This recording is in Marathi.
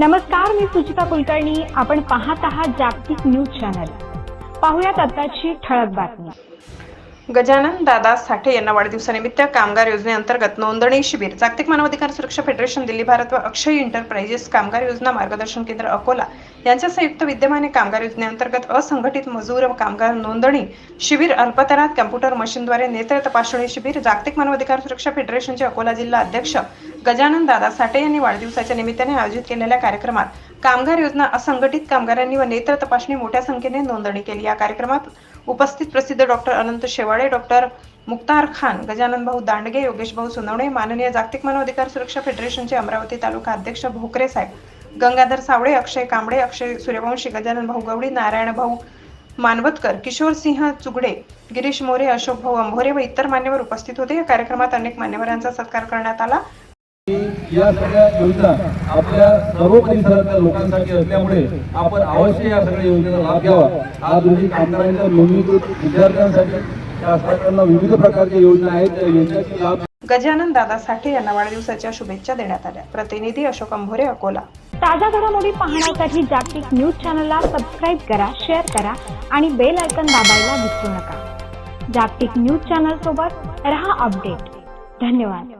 नमस्कार मी सुचिता कुलकर्णी. आपण पाहत आहात जागतिक न्यूज चॅनल. पाहुयात आताची ठळक बातमी. गजानन दादा साठे यांना वाढदिवसानिमित्त कामगार योजनेअंतर्गत नोंदणी शिबिर. जागतिक मानवाधिकार सुरक्षा फेडरेशन दिल्ली भारत व अक्षय एंटरप्राइजेस कामगार योजना मार्गदर्शन केंद्र अकोला यांच्या संयुक्त विद्यमाने कामगार योजनेअंतर्गत असंघटित मजूर व कामगार नोंदणी शिबिर अल्पतरात कॉम्प्युटर मशीनद्वारे नेत्र तपासणी शिबिर जागतिक मानवाधिकार सुरक्षा फेडरेशनचे अकोला जिल्हा अध्यक्ष गजानन दादा साठे यांनी वाढदिवसाच्या निमित्ताने आयोजित केलेल्या कार्यक्रमात कामगार योजना असंघटित कामगारांनी व नेत्र तपासणी मोठ्या संख्येने नोंदणी केली. या कार्यक्रमात उपस्थित प्रसिद्ध डॉक्टर अनंत शेवाळे डॉक्टर मुक्तार खान गजानन भाऊ दांडगे योगेश भाऊ सोनवणे माननीय जागतिक मानवाधिकार सुरक्षा फेडरेशनचे अमरावती तालुका अध्यक्ष भोकरे साहेब गंगाधर सावळे अक्षय कांबळे अक्षय सूर्यवंशी गजानन भाऊ गवळी नारायण भाऊ मानवतकर किशोर सिंह चुगडे गिरीश मोरे अशोक भाऊ अंभोरे व इतर मान्यवर उपस्थित होते. या कार्यक्रमात अनेक मान्यवरांचा सत्कार करण्यात आला. या सगळ्या योजना आपल्या सर्व परिसरातल्या लोकांसाठी असल्यामुळे आपण अवश्य या सगळ्या योजनेचा लाभ घ्यावा. आज रोजी कामगारांच्या नोंदणीकृत विद्यार्थ्यांसाठी शासनाकडनं विविध प्रकारच्या योजना आहेत. त्या योजनेचा लाभ गजानन दादा साठे यांना वाढदिवसाच्या शुभेच्छा देण्यात आल्या. प्रतिनिधी अशोक अंभोरे अकोला. ताज्या घडामोडी पाहण्यासाठी जागतिक न्यूज चॅनलला सबस्क्राईब करा शेअर करा आणि बेल आयकॉन दाबायला विसरू नका. जागतिक न्यूज चॅनल सोबत रहा अपडेट. धन्यवाद.